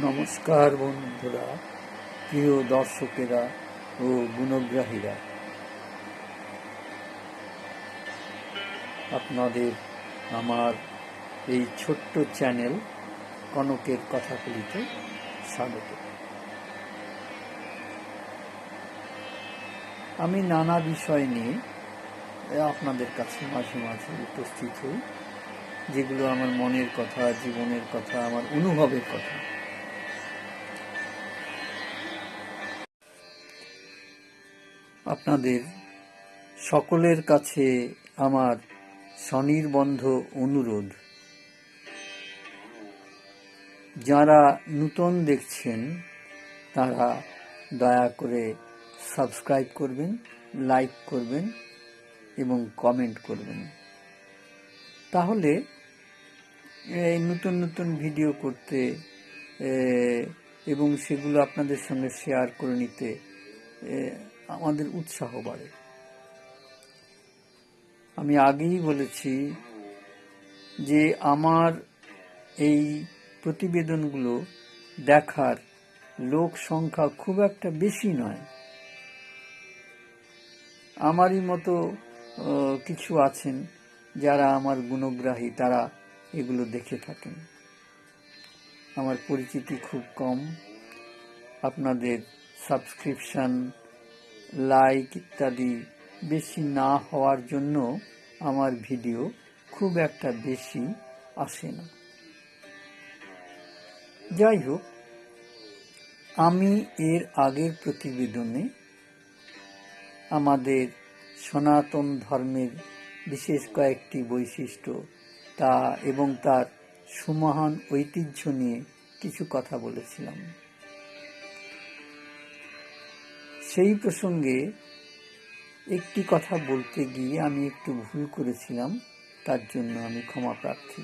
নমস্কার বন্ধুরা, প্রিয় দর্শকেরা ও গুণগ্রাহীরা। আপনাদের আমার এই ছোট্ট চ্যানেল কনকের কথাগুলিতে স্বাগত। আমি নানা বিষয় নিয়ে আপনাদের কাছে মাঝে মাঝে উপস্থিত হই, যেগুলো আমার মনের কথা, জীবনের কথা, আমার অনুভবের কথা। আপনাদের সকলের কাছে আমার স্বনির্বন্ধ অনুরোধ। যারা নূতন দেখছেন, তারা দয়া করে সাবস্ক্রাইব করবেন, লাইক করবেন এবং কমেন্ট করবেন। তাহলে এই নতুন নতুন ভিডিও করতে এবং সেগুলো আপনাদের সঙ্গে শেয়ার করে নিতে আমাদের উৎসাহ বাড়ে। আমি আগেই বলেছি যে আমার এই প্রতিবেদনগুলো দেখার লোক সংখ্যা খুব একটা বেশি নয়। আমারই মতো কিছু আছেন যারা আমার গুণগ্রাহী, তারা এগুলো দেখে থাকেন। আমার পরিচিতি খুব কম। আপনাদের সাবস্ক্রিপশন লাইক ইত্যাদি বেশি না হওয়ার জন্য আমার ভিডিও খুব একটা বেশি আসে না। যাই হোক, আমি এর আগের প্রতিবেদনে আমাদের সনাতন ধর্মের বিশেষ কয়েকটি বৈশিষ্ট্য, তা এবং তার সুমহান ঐতিহ্য নিয়ে কিছু কথা বলেছিলাম। সেই প্রসঙ্গে একটি কথা বলতে গিয়ে আমি একটু ভুল করেছিলাম, তার জন্য আমি ক্ষমা প্রার্থী।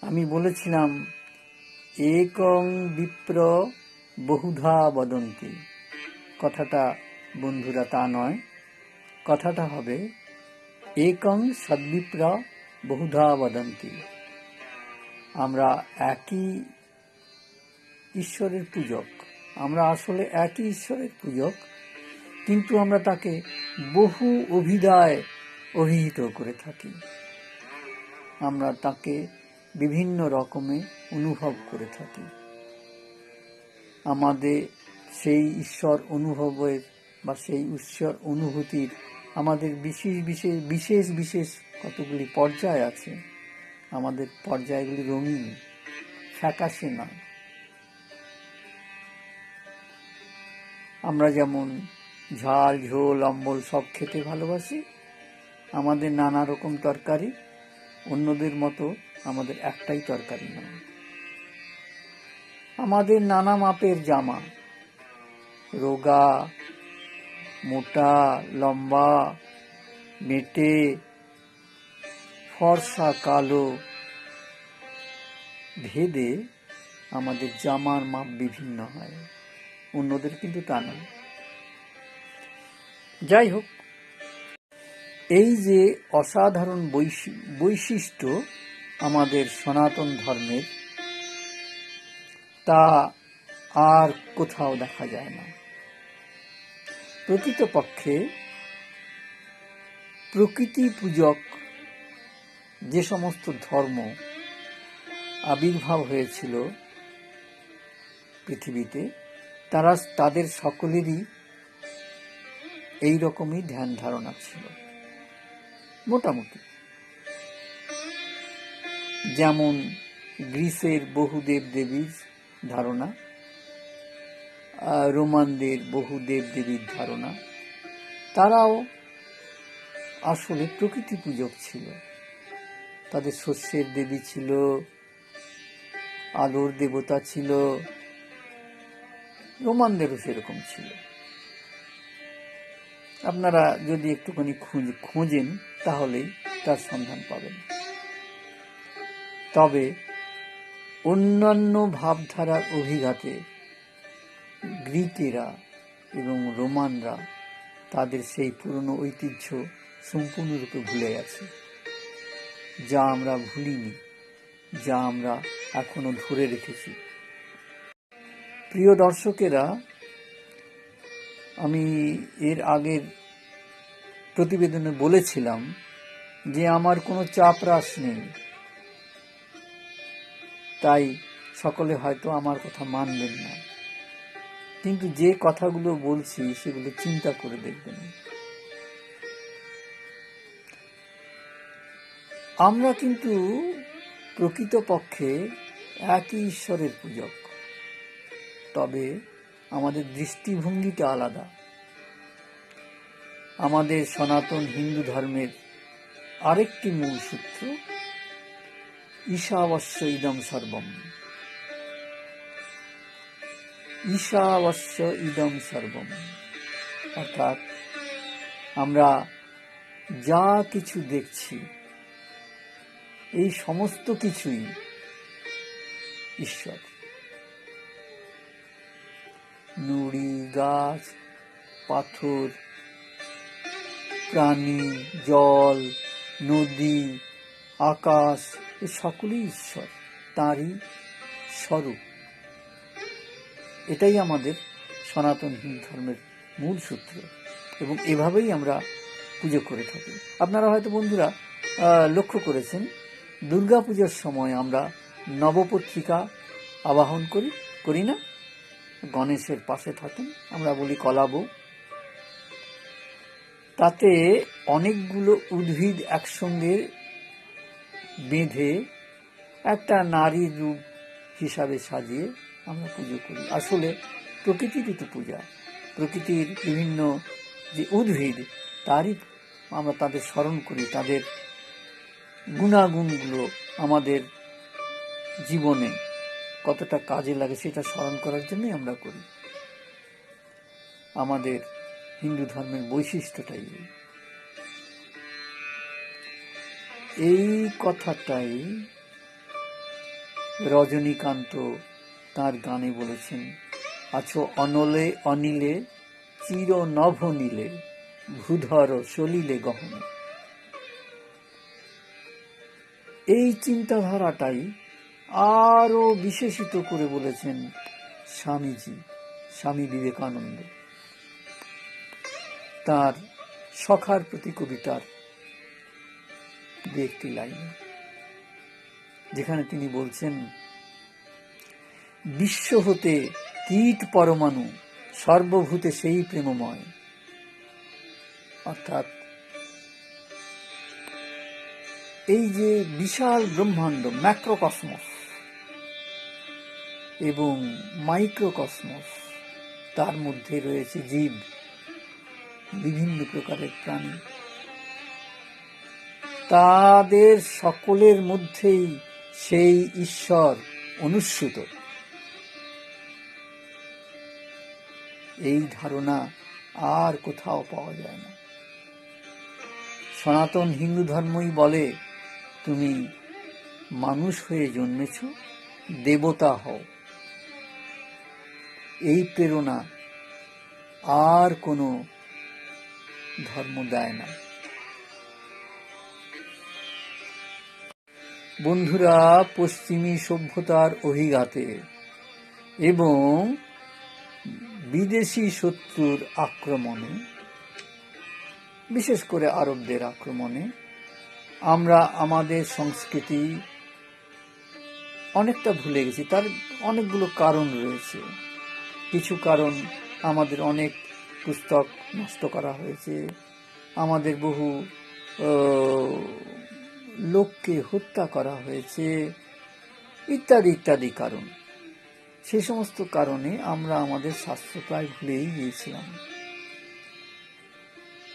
আমি বলেছিলাম, একং বিপ্র বহুধা বদন্তি। কথাটা বন্ধুরা তা নয়, কথাটা হবে, একং সদ্বিপ্রা বহুধা বদন্তি। আমরা একই ঈশ্বরের পূজক। আমরা আসলে একই ঈশ্বরের পূজক, কিন্তু আমরা তাকে বহু অভিধায় অভিহিত করে থাকি। আমরা তাকে বিভিন্ন রকমে অনুভব করে থাকি। আমাদের সেই ঈশ্বর অনুভবের বা সেই ঈশ্বর অনুভূতির আমাদের বিশেষ বিশেষ বিশেষ বিশেষ কতগুলি পর্যায় আছে, আমাদের পর্যায়গুলি রঙিন, ফ্যাকাশে না আমরা যেমন ঝাল, ঝোল অম্বল সব খেতে ভালোবাসি। আমাদের নানা রকম তরকারি, অন্যদের মতো আমাদের একটাই তরকারি নয়। আমাদের নানা মাপের জামা, রোগা, মোটা, লম্বা, মেটে, ফর্সা, কালো, ভেদে আমাদের জামার মাপ বিভিন্ন হয়। অন্যদের কিন্তু তা নয়। যাই হোক, এই যে অসাধারণ বৈশি- বৈশিষ্ট্য আমাদের সনাতন ধর্মের, তা আর কোথাও দেখা যায় না। প্রকৃতপক্ষে প্রকৃতি পূজক যে সমস্ত ধর্ম আবির্ভাব হয়েছিল পৃথিবীতে তারা তাদের সকলেরই এই রকমই ধ্যান ধারণা ছিল। মোটামুটি। যেমন গ্রিসের বহু দেব দেবীর ধারণা, রোমানদের বহু দেব দেবীর ধারণা, তারাও আসলে প্রকৃতি পূজক ছিল। তাদের শস্যের দেবী ছিল, আলোর দেবতা ছিল রোমানদেরও সেরকম ছিল। আপনারা যদি একটুখানি খুঁজ- খোঁজেন তাহলেই তার সন্ধান পাবেন। তবে অন্যান্য ভাবধারার অভিঘাতে গ্রিকেরা এবং রোমানরা তাদের সেই পুরনো ঐতিহ্য সম্পূর্ণরূপে ভুলে গেছে। যা আমরা ভুলিনি, যা আমরা এখনও ধরে রেখেছি। প্রিয় দর্শকেরা, আমি এর আগের প্রতিবেদনে বলেছিলাম যে আমার কোনো চাপ রাস নেই। তাই সকলে হয়তো আমার কথা মানবেন না। কিন্তু যে কথাগুলো বলছি, সেগুলো চিন্তা করে দেখবেন। আমরা কিন্তু প্রকৃতপক্ষে একই ঈশ্বরের পূজক। তবে আমাদের দৃষ্টিভঙ্গিটা আলাদা। আমাদের সনাতন হিন্দু ধর্মের আরেকটি মূল সূত্র, ঈশাবশ্য ইদম সর্বম। ঈশাবশ্য ইদম সর্বম। অর্থাৎ আমরা যা কিছু দেখছি, এই সমস্ত কিছুই ঈশ্বর। নুড়ি গাছ, পাথর, প্রাণী, জল, নদী, আকাশ, এ সকলেই ঈশ্বর, তাঁরই স্বরূপ। এটাই আমাদের সনাতন হিন্দু ধর্মের মূল সূত্র এবং এভাবেই আমরা পুজো করে থাকি। আপনারা হয়তো বন্ধুরা লক্ষ্য করেছেন দুর্গা পুজোর সময় আমরা নবপত্রিকা আবাহন করি করি না? গণেশের পাশে থাকেন, আমরা বলি কলাবউ তাতে অনেকগুলো উদ্ভিদ একসঙ্গে বেঁধে একটা নারীর রূপ হিসাবে সাজিয়ে আমরা পুজো করি। আসলে প্রকৃতিরই তো পূজা। প্রকৃতির বিভিন্ন যে উদ্ভিদ, তারই আমরা তাদের স্মরণ করি। তাদের গুণাগুণগুলো আমাদের জীবনে কতটা কাজে লাগে সেটা স্মরণ করার জন্যই আমরা করি আমাদের হিন্দু ধর্মের বৈশিষ্ট্যটাই এই। কথাটাই রজনীকান্ত তার গানে বলেছেন, আছো অনলে অনিলে চির নভ নীলে, ভূধর সলিলে গহনে এই চিন্তাধারাটাই আরও বিশেষিত করে বলেছেন স্বামীজি, স্বামী বিবেকানন্দ। তার সখার প্রতি কবিতার একটি লাইন যেখানে তিনি বলছেন, বিশ্ব হতে কীট পরমাণু, সর্বভূতে সেই প্রেমময়। অর্থাৎ, এই যে বিশাল ব্রহ্মাণ্ড, ম্যাক্রোকসমস এবং মাইক্রোকসমস, তার মধ্যে রয়েছে জীব, বিভিন্ন প্রকারের প্রাণী। তাদের সকলের মধ্যেই সেই ঈশ্বর অনুস্যুত এই ধারণা আর কোথাও পাওয়া যায় না। সনাতন হিন্দু ধর্মই বলে, তুমি মানুষ হয়ে জন্মেছ, দেবতা হও। এই প্রেরণা আর কোনো ধর্ম দেয় না। বন্ধুরা, পশ্চিমী সভ্যতার অভিঘাতে এবং বিদেশি শত্রুর আক্রমণে, বিশেষ করে আরবদের আক্রমণে, আমরা আমাদের সংস্কৃতি অনেকটা ভুলে গেছি। তার অনেকগুলো কারণ রয়েছে। কিছু কারণ আমাদের অনেক পুস্তক নষ্ট করা হয়েছে। আমাদের বহু লোককে হত্যা করা হয়েছে, ইত্যাদি ইত্যাদি কারণ। সে সমস্ত কারণে আমরা আমাদের শাস্ত্র প্রায় ভুলেই গিয়েছিলাম।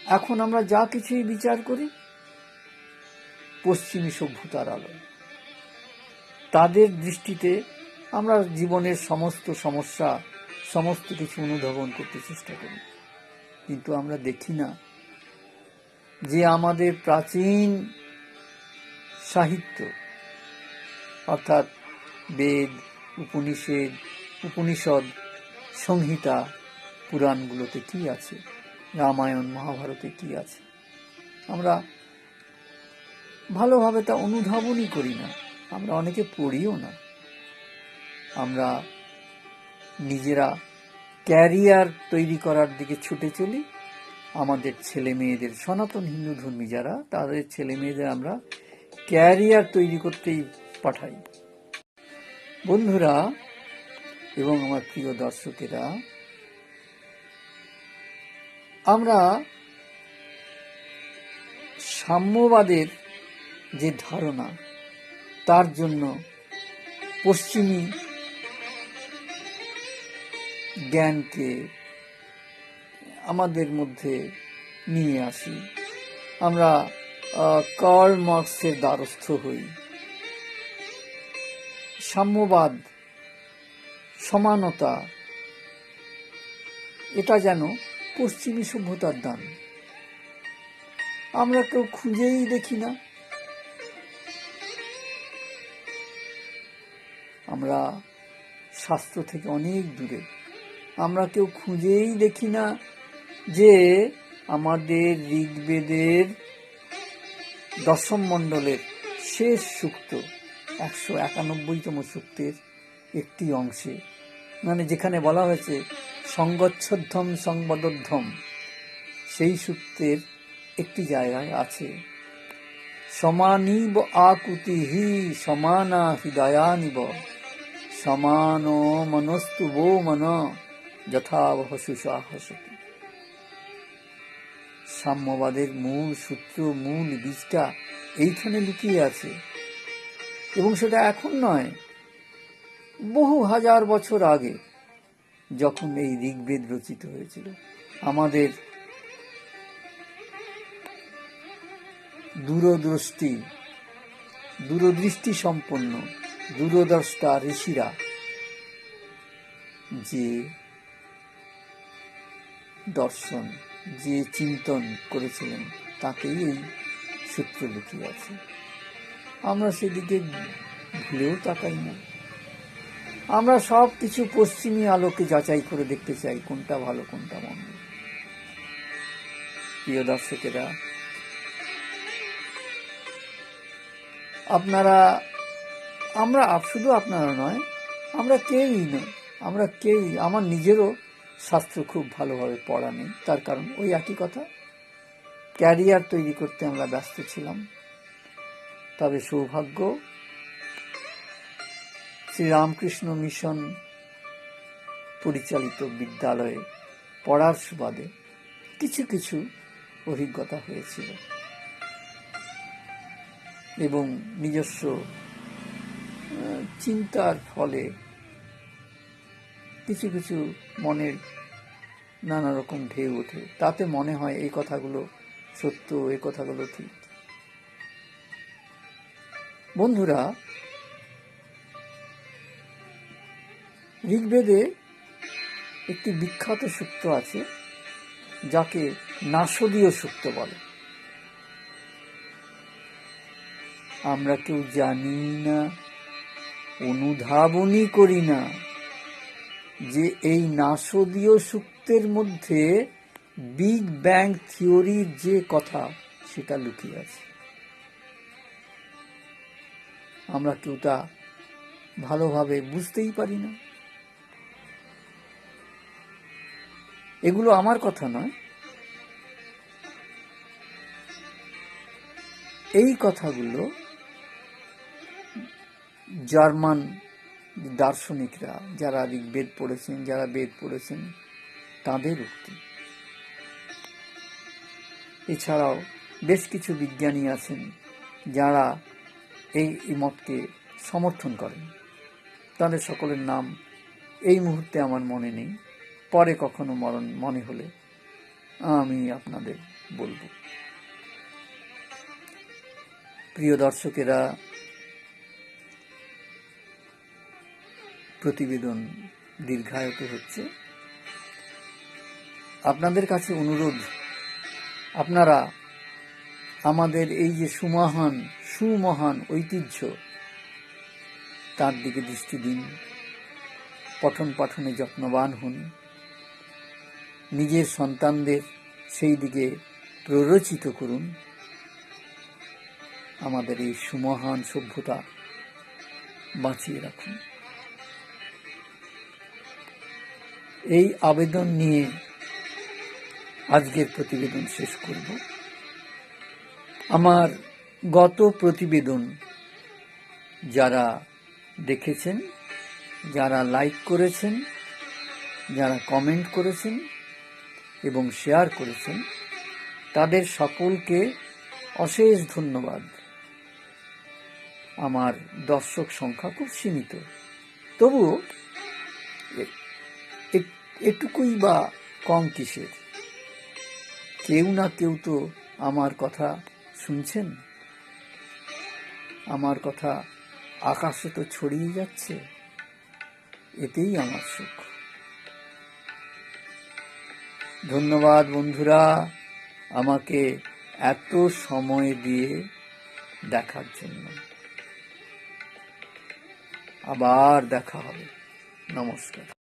এখন আমরা যা কিছুই বিচার করি, পশ্চিমী সভ্যতার আলো। তাদের দৃষ্টিতে আমরা জীবনের সমস্ত সমস্যা সমস্ত কিছু অনুধাবন করতে চেষ্টা করি। কিন্তু আমরা দেখি না যে আমাদের প্রাচীন সাহিত্য, অর্থাৎ বেদ, উপনিষেদ, উপনিষদ, সংহিতা, পুরাণগুলোতে কি আছে? রামায়ণ, মহাভারতে কি আছে? আমরা ভালোভাবে তা অনুধাবনই করি না। আমরা অনেকে পড়িও না। আমরা নিজেরা ক্যারিয়ার তৈরি করার দিকে ছুটে চলি। আমাদের ছেলে মেয়েদের সনাতন হিন্দু ধর্মী যারা, তাদের ছেলে মেয়েদের আমরা ক্যারিয়ার তৈরি করতেই পাঠাই। বন্ধুরা এবং আমার প্রিয় দর্শকেরা, আমরা সাম্যবাদের যে ধারণা, তার জন্য পশ্চিমী জ্ঞানকে আমাদের মধ্যে নিয়ে আসি। আমরা কার্ল মার্কসের দ্বারস্থ হই। সাম্যবাদ, সমানতা, এটা যেন পশ্চিমী সভ্যতার দান। আমরা কেউ খুঁজেই দেখি না। আমরা শাস্ত্র থেকে অনেক দূরে। আমরা কেউ খুঁজেই দেখি না যে আমাদের ঋগ্বেদের দশম মণ্ডলের শেষ সূক্ত, একশো একানব্বইতম সূক্তের একটি অংশে। মানে যেখানে বলা হয়েছে সংগচ্ছধ্যম সংবদধ্যম সেই সূক্তের একটি জায়গায় আছে। সমানীব আকুতিহি সমানা হৃদয়ানিব, সমান মনস্তু বো মন। যথাবহ সুসাহসতি সাম্যবাদের মূল সূত্র, মূল বীজটা এইখানে লুকিয়ে আছে। এবং সেটা এখন নয়, বহু হাজার বছর আগে, যখন এই ঋগ্বেদ রচিত হয়েছিল। আমাদের দূরদৃষ্টি দূরদৃষ্টি সম্পন্ন দূরদ্রষ্টা ঋষিরা যে দর্শন যে চিন্তন করেছিলেন, তাকেই এই সূত্র আছে আমরা সেদিকে ভুলেও তাকাই না। আমরা সব কিছু পশ্চিমী আলোকে যাচাই করে দেখতে চাই, কোনটা ভালো, কোনটা মন্দ। প্রিয় দর্শকেরা, আপনারা, আমরা শুধু আপনারা নয়, আমরা কেউই নয় আমরা কেউই, আমার নিজেরও শাস্ত্র খুব ভালোভাবে পড়া নেই। তার কারণ ওই একই কথা। ক্যারিয়ার তৈরি করতে আমরা ব্যস্ত ছিলাম। তবে সৌভাগ্য, শ্রীরামকৃষ্ণ মিশন পরিচালিত বিদ্যালয়ে পড়ার সুবাদে কিছু কিছু অভিজ্ঞতা হয়েছিল। এবং নিজস্ব চিন্তার ফলে কিছু কিছু মনের নানা রকম ঢেউ ওঠে। তাতে মনে হয় এই কথাগুলো সত্য, এই কথাগুলো ঠিক। বন্ধুরা, ঋগ্বেদে একটি বিখ্যাত সূক্ত আছে, যাকে নাসদীয় সূক্ত বলে। আমরা কেউ জানি না, অনুধাবনই করি না। যে এই নাসদীয় সূক্তের মধ্যে বিগ ব্যাং থিওরির যে কথা, সেটা লুকিয়ে আছে। আমরা কেউ তা ভালোভাবে বুঝতেই পারি না? এগুলো আমার কথা নয়। এই কথাগুলো জার্মান দার্শনিকরা যারা ঋগ্বেদ পড়েছেন, যারা বেদ পড়েছেন, তাদের উক্তি। এছাড়াও বেশ কিছু বিজ্ঞানী আছেন যারা এই মতকে সমর্থন করেন। তাদের সকলের নাম এই মুহূর্তে আমার মনে নেই। পরে কখনো মরণ মনে হলে আমি আপনাদের বলব। প্রিয় দর্শকেরা প্রতিবেদন দীর্ঘায়িত হচ্ছে। আপনাদের কাছে অনুরোধ, আপনারা আমাদের এই যে সুমহান সুমহান ঐতিহ্য, তার দিকে দৃষ্টি দিন। পঠন পাঠনে যত্নবান হন। নিজের সন্তানদের সেই দিকে প্ররোচিত করুন। আমাদের এই সুমহান সভ্যতা বাঁচিয়ে রাখুন। এই আবেদন নিয়ে আজকের প্রতিবেদন শেষ করব। আমার গত প্রতিবেদন যারা দেখেছেন, যারা লাইক করেছেন, যারা কমেন্ট করেছেন এবং শেয়ার করেছেন, তাদের সকলকে অশেষ ধন্যবাদ। আমার দর্শক সংখ্যা খুব সীমিত। তবুও এটুকুই বা কম কিসের? কেউ না কেউ তো আমার কথা শুনছেন? আমার কথা আকাশে তো ছড়িয়ে যাচ্ছে। এতেই আমার সুখ। ধন্যবাদ বন্ধুরা আমাকে এত সময় দিয়ে দেখার জন্য। আবার দেখা হবে। নমস্কার।